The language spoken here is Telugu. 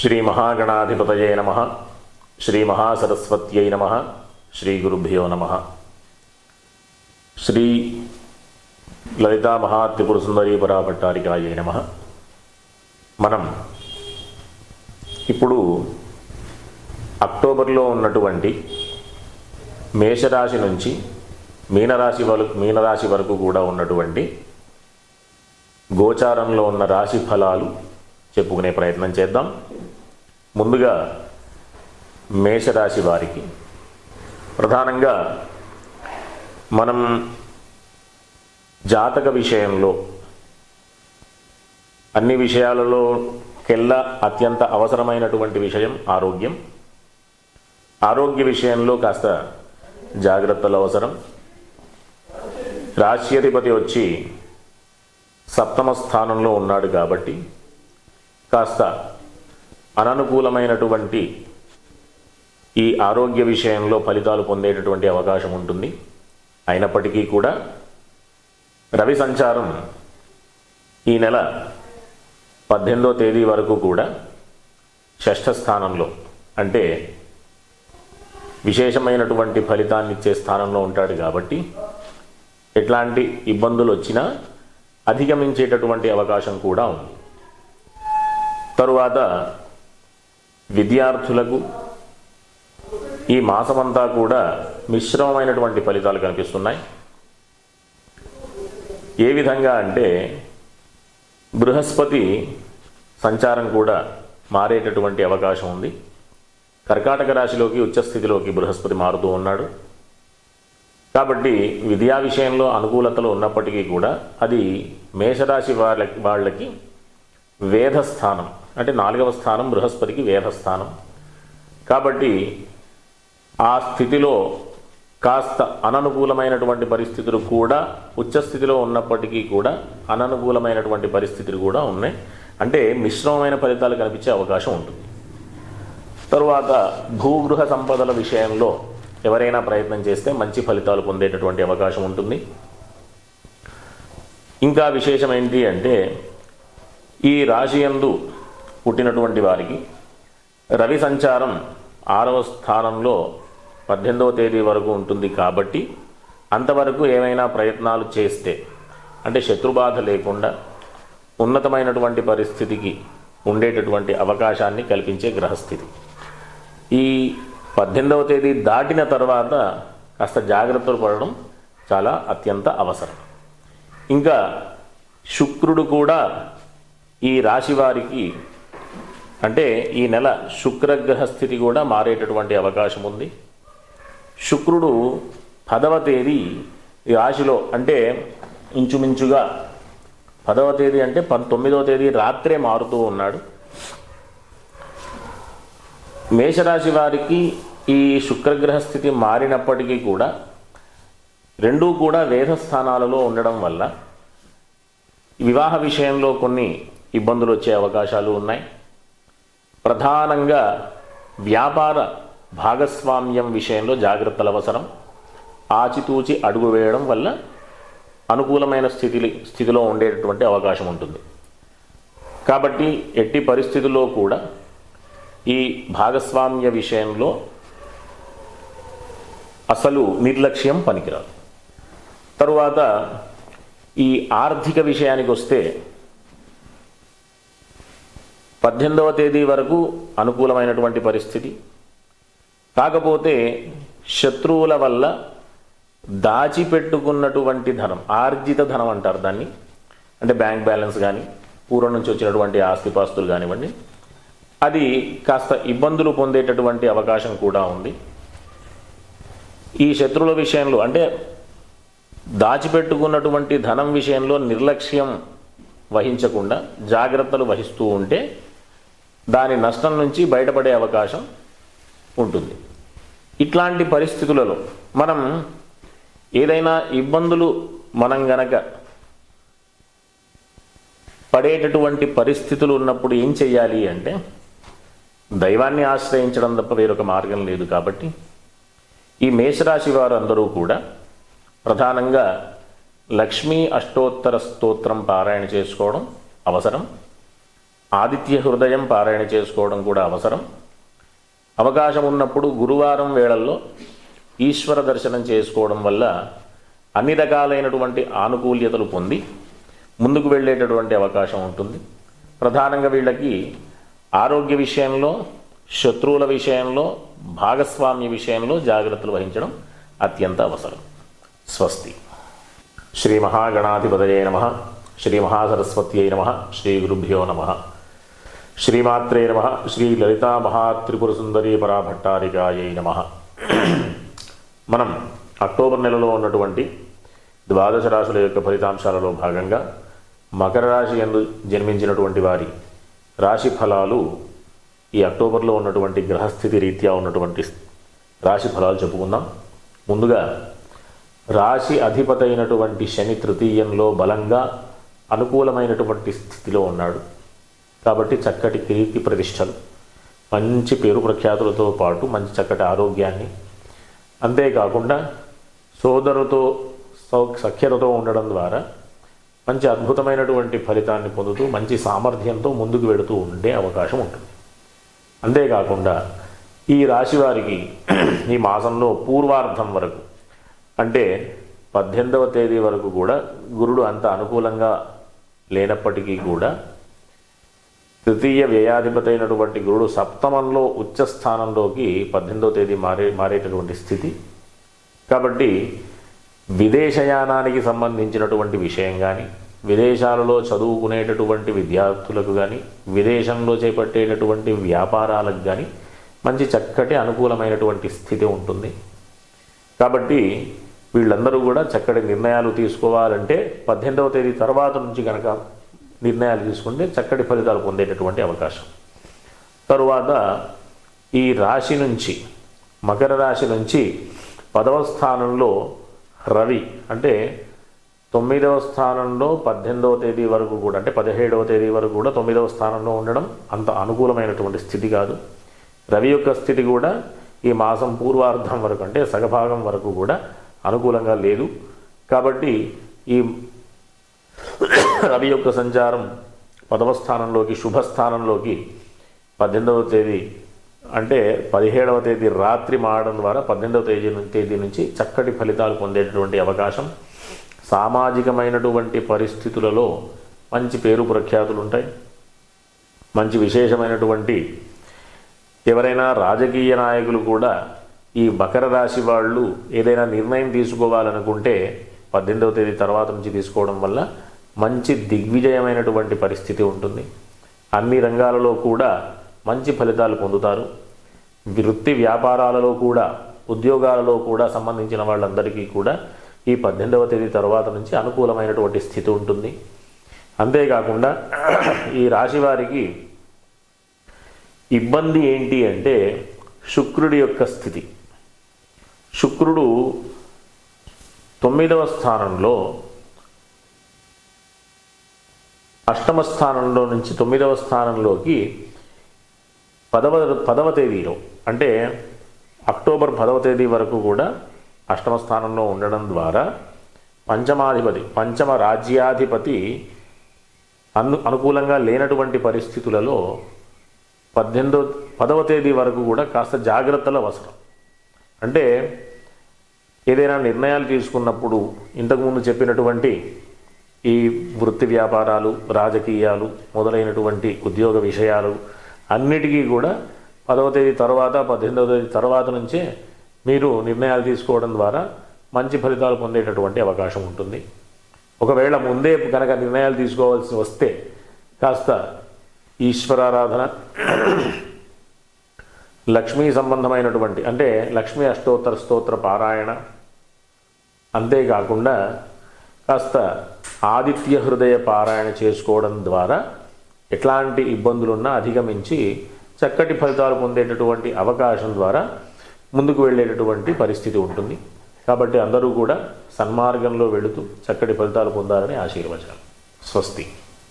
శ్రీ మహాగణాధిపతయే నమ శ్రీ మహాసరస్వత్యై నమ శ్రీ గురుభ్యో నమ శ్రీ లలితా మహాత్రిపుర సుందరీ పరాభట్టారికాయే నమ మనం ఇప్పుడు అక్టోబర్లో ఉన్నటువంటి మేషరాశి నుంచి మీనరాశి వరకు మీనరాశి వరకు కూడా ఉన్నటువంటి గోచారంలో ఉన్న రాశి ఫలాలు చెప్పుకునే ప్రయత్నం చేద్దాం. ముందుగా మేషరాశి వారికి ప్రధానంగా మనం జాతక విషయంలో అన్ని విషయాలలో కెల్లా అత్యంత అవసరమైనటువంటి విషయం ఆరోగ్యం. ఆరోగ్య విషయంలో కాస్త జాగ్రత్తలు అవసరం. రాశ్యాధిపతి వచ్చి సప్తమ స్థానంలో ఉన్నాడు కాబట్టి కాస్త అననుకూలమైనటువంటి ఈ ఆరోగ్య విషయంలో ఫలితాలు పొందేటటువంటి అవకాశం ఉంటుంది. అయినప్పటికీ కూడా రవి సంచారం ఈ నెల పద్దెనిమిదో తేదీ వరకు కూడా షష్ఠ స్థానంలో అంటే విశేషమైనటువంటి ఫలితాన్ని ఇచ్చే స్థానంలో ఉంటాడు కాబట్టి ఎట్లాంటి ఇబ్బందులు వచ్చినా అధిగమించేటటువంటి అవకాశం కూడా ఉంది. తరువాత విద్యార్థులకు ఈ మాసమంతా కూడా మిశ్రమమైనటువంటి ఫలితాలు కనిపిస్తున్నాయి. ఏ విధంగా అంటే బృహస్పతి సంచారం కూడా మారేటటువంటి అవకాశం ఉంది. కర్కాటక రాశిలోకి ఉచ్చస్థితిలోకి బృహస్పతి మారుతూ ఉన్నాడు. కాబట్టి విద్యా విషయంలో అనుకూలతలు ఉన్నప్పటికీ కూడా అది మేషరాశి వాళ్ళకి వాళ్ళకి వేధస్థానం అంటే నాలుగవ స్థానం బృహస్పతికి వేధస్థానం కాబట్టి ఆ స్థితిలో కాస్త అననుకూలమైనటువంటి పరిస్థితులు కూడా ఉచ్చస్థితిలో ఉన్నప్పటికీ కూడా అననుకూలమైనటువంటి పరిస్థితులు కూడా ఉన్నాయి. అంటే మిశ్రమమైన ఫలితాలు కనిపించే అవకాశం ఉంటుంది. తరువాత భూగృహ సంపదల విషయంలో ఎవరైనా ప్రయత్నం చేస్తే మంచి ఫలితాలు పొందేటటువంటి అవకాశం ఉంటుంది. ఇంకా విశేషం ఏంటి అంటే ఈ రాశియందు పుట్టినటువంటి వారికి రవి సంచారం ఆరవ స్థానంలో పద్దెనిమిదవ తేదీ వరకు ఉంటుంది కాబట్టి అంతవరకు ఏమైనా ప్రయత్నాలు చేస్తే అంటే శత్రుబాధ లేకుండా ఉన్నతమైనటువంటి పరిస్థితికి ఉండేటటువంటి అవకాశాన్ని కల్పించే గ్రహస్థితి. ఈ పద్దెనిమిదవ తేదీ దాటిన తర్వాత కాస్త జాగ్రత్తలు పడడం చాలా అత్యంత అవసరం. ఇంకా శుక్రుడు కూడా ఈ రాశి వారికి అంటే ఈ నెల శుక్రగ్రహ స్థితి కూడా మారేటటువంటి అవకాశం ఉంది. శుక్రుడు పదవ తేదీ ఈ రాశిలో అంటే ఇంచుమించుగా పదవ తేదీ అంటే పంతొమ్మిదవ తేదీ రాత్రే మారుతూ ఉన్నాడు. మేషరాశి వారికి ఈ శుక్రగ్రహ స్థితి మారినప్పటికీ కూడా రెండూ కూడా వేద స్థానాలలో ఉండడం వల్ల వివాహ విషయంలో కొన్ని ఇబ్బందులు వచ్చే అవకాశాలు ఉన్నాయి. ప్రధానంగా వ్యాపార భాగస్వామ్యం విషయంలో జాగ్రత్తలు అవసరం. ఆచితూచి అడుగు వేయడం వల్ల అనుకూలమైన స్థితి స్థితిలో ఉండేటటువంటి అవకాశం ఉంటుంది. కాబట్టి ఎట్టి పరిస్థితుల్లో కూడా ఈ భాగస్వామ్య విషయంలో అసలు నిర్లక్ష్యం పనికిరాదు. తరువాత ఈ ఆర్థిక విషయానికి వస్తే పద్దెనిమిదవ తేదీ వరకు అనుకూలమైనటువంటి పరిస్థితి. కాకపోతే శత్రువుల వల్ల దాచిపెట్టుకున్నటువంటి ధనం ఆర్జిత ధనం అంటారు దాన్ని. అంటే బ్యాంక్ బ్యాలెన్స్ కానీ పూర్వం నుంచి వచ్చినటువంటి ఆస్తిపాస్తులు కానివ్వండి. అది కాస్త ఇబ్బందులు పొందేటటువంటి అవకాశం కూడా ఉంది. ఈ శత్రువుల విషయంలో అంటే దాచిపెట్టుకున్నటువంటి ధనం విషయంలో నిర్లక్ష్యం వహించకుండా జాగ్రత్తలు వహిస్తూ ఉంటే దాని నష్టం నుంచి బయటపడే అవకాశం ఉంటుంది. ఇట్లాంటి పరిస్థితులలో మనం ఏదైనా ఇబ్బందులు మనం గనక పడేటటువంటి పరిస్థితులు ఉన్నప్పుడు ఏం చెయ్యాలి అంటే దైవాన్ని ఆశ్రయించడం తప్ప వేరొక మార్గం లేదు కాబట్టి ఈ మేషరాశి వారు అందరూ కూడా ప్రధానంగా లక్ష్మీ అష్టోత్తర స్తోత్రం పారాయణ చేసుకోవడం అవసరం. ఆదిత్య హృదయం పారాయణ చేసుకోవడం కూడా అవసరం. అవకాశం ఉన్నప్పుడు గురువారం వేళల్లో ఈశ్వర దర్శనం చేసుకోవడం వల్ల అన్ని రకాలైనటువంటి ఆనుకూల్యతలు పొంది ముందుకు వెళ్ళేటటువంటి అవకాశం ఉంటుంది. ప్రధానంగా వీళ్ళకి ఆరోగ్య విషయంలో శత్రువుల విషయంలో భాగస్వామ్య విషయంలో జాగ్రత్తలు వహించడం అత్యంత అవసరం. స్వస్తి. శ్రీ మహాగణాధిపతయే నమ. శ్రీ మహాసరస్వత్యై నమ. శ్రీ గురుభ్యో నమ. శ్రీమాత్రే నమ. శ్రీ లలితా మహాత్రిపుర సుందరి పరాభట్టారికాయై నమ. మనం అక్టోబర్ నెలలో ఉన్నటువంటి ద్వాదశ రాశుల యొక్క ఫలితాంశాలలో భాగంగా మకర రాశి ఎందు జన్మించినటువంటి వారి రాశి ఫలాలు ఈ అక్టోబర్లో ఉన్నటువంటి గ్రహస్థితి రీత్యా ఉన్నటువంటి రాశి ఫలాలు చెప్పుకుందాం. ముందుగా రాశి అధిపతి అయినటువంటి శని తృతీయంలో బలంగా అనుకూలమైనటువంటి స్థితిలో ఉన్నాడు. కాబట్టి చక్కటి కీర్తి ప్రతిష్టలు. మంచి పేరు ప్రఖ్యాతులతో పాటు మంచి చక్కటి ఆరోగ్యాన్ని. అంతేకాకుండా సోదరుతో సౌ సఖ్యతతో ఉండడం ద్వారా మంచి అద్భుతమైనటువంటి ఫలితాన్ని పొందుతూ మంచి సామర్థ్యంతో ముందుకు వెళుతూ ఉండే అవకాశం ఉంటుంది. అంతేకాకుండా ఈ రాశి వారికి ఈ మాసంలో పూర్వార్ధం వరకు అంటే పద్దెనిమిదవ తేదీ వరకు కూడా గురుడు అంత అనుకూలంగా లేనప్పటికీ కూడా తృతీయ వ్యయాధిపతి అయినటువంటి గురుడు సప్తమంలో ఉచ్చ స్థానంలోకి పద్దెనిమిదవ తేదీ మారే మారేటటువంటి స్థితి. కాబట్టి విదేశయానానికి సంబంధించినటువంటి విషయం కానీ విదేశాలలో చదువుకునేటటువంటి విద్యార్థులకు కానీ విదేశంలో చేపట్టేటటువంటి వ్యాపారాలకు కానీ మంచి చక్కటి అనుకూలమైనటువంటి స్థితి ఉంటుంది. కాబట్టి వీళ్ళందరూ కూడా చక్కటి నిర్ణయాలు తీసుకోవాలంటే పద్దెనిమిదవ తేదీ తర్వాత నుంచి కనుక నిర్ణయాలు తీసుకుంటే చక్కటి ఫలితాలు పొందేటటువంటి అవకాశం. తరువాత ఈ రాశి నుంచి మకర రాశి నుంచి పదవ స్థానంలో రవి అంటే తొమ్మిదవ స్థానంలో పద్దెనిమిదవ తేదీ వరకు కూడా అంటే పదిహేడవ తేదీ వరకు కూడా తొమ్మిదవ స్థానంలో ఉండడం అంత అనుకూలమైనటువంటి స్థితి కాదు. రవి యొక్క స్థితి కూడా ఈ మాసం పూర్వార్ధం వరకు అంటే సగభాగం వరకు కూడా అనుకూలంగా లేదు. కాబట్టి ఈ రవి యొక్క సంచారం పదవ స్థానంలోకి శుభస్థానంలోకి పద్దెనిమిదవ తేదీ అంటే పదిహేడవ తేదీ రాత్రి మారడం ద్వారా పద్దెనిమిదవ తేదీ తేదీ నుంచి చక్కటి ఫలితాలు పొందేటటువంటి అవకాశం. సామాజికమైనటువంటి పరిస్థితులలో మంచి పేరు ప్రఖ్యాతులు ఉంటాయి. మంచి విశేషమైనటువంటి ఎవరైనా రాజకీయ నాయకులు కూడా ఈ మకర రాశి వాళ్ళు ఏదైనా నిర్ణయం తీసుకోవాలనుకుంటే పద్దెనిమిదవ తేదీ తర్వాత నుంచి తీసుకోవడం వల్ల మంచి దిగ్విజయమైనటువంటి పరిస్థితి ఉంటుంది. అన్ని రంగాలలో కూడా మంచి ఫలితాలు పొందుతారు. వృత్తి వ్యాపారాలలో కూడా ఉద్యోగాలలో కూడా సంబంధించిన వాళ్ళందరికీ కూడా ఈ పద్దెనిమిదవ తేదీ తర్వాత నుంచి అనుకూలమైనటువంటి స్థితి ఉంటుంది. అంతేకాకుండా ఈ రాశి వారికి ఇబ్బంది ఏంటి అంటే శుక్రుడి యొక్క స్థితి. శుక్రుడు తొమ్మిదవ స్థానంలో అష్టమ స్థానంలో నుంచి తొమ్మిదవ స్థానంలోకి పదవ పదవ తేదీలో అంటే అక్టోబర్ పదవ తేదీ వరకు కూడా అష్టమ స్థానంలో ఉండడం ద్వారా పంచమాధిపతి పంచమ రాజ్యాధిపతి అను అనుకూలంగా లేనటువంటి పరిస్థితులలో పద్దెనిమిదో పదవ తేదీ వరకు కూడా కాస్త జాగ్రత్తలు అవసరం అంటే ఏదైనా నిర్ణయాలు తీసుకున్నప్పుడు ఇంతకుముందు చెప్పినటువంటి ఈ వృత్తి వ్యాపారాలు రాజకీయాలు మొదలైనటువంటి ఉద్యోగ విషయాలు అన్నిటికీ కూడా పదవ తేదీ తర్వాత పద్దెనిమిదవ తేదీ తర్వాత నుంచే మీరు నిర్ణయాలు తీసుకోవడం ద్వారా మంచి ఫలితాలు పొందేటటువంటి అవకాశం ఉంటుంది. ఒకవేళ ముందే కనుక నిర్ణయాలు తీసుకోవాల్సి వస్తే కాస్త ఈశ్వరారాధన లక్ష్మీ సంబంధమైనటువంటి అంటే లక్ష్మీ అష్టోత్తర స్తోత్ర పారాయణ అంతేకాకుండా కాస్త ఆదిత్య హృదయ పారాయణ చేసుకోవడం ద్వారా ఎట్లాంటి ఇబ్బందులున్నా అధిగమించి చక్కటి ఫలితాలు పొందేటటువంటి అవకాశం ద్వారా ముందుకు వెళ్ళేటటువంటి పరిస్థితి ఉంటుంది. కాబట్టి అందరూ కూడా సన్మార్గంలో వెళుతూ చక్కటి ఫలితాలు పొందాలని ఆశీర్వచనం. స్వస్తి.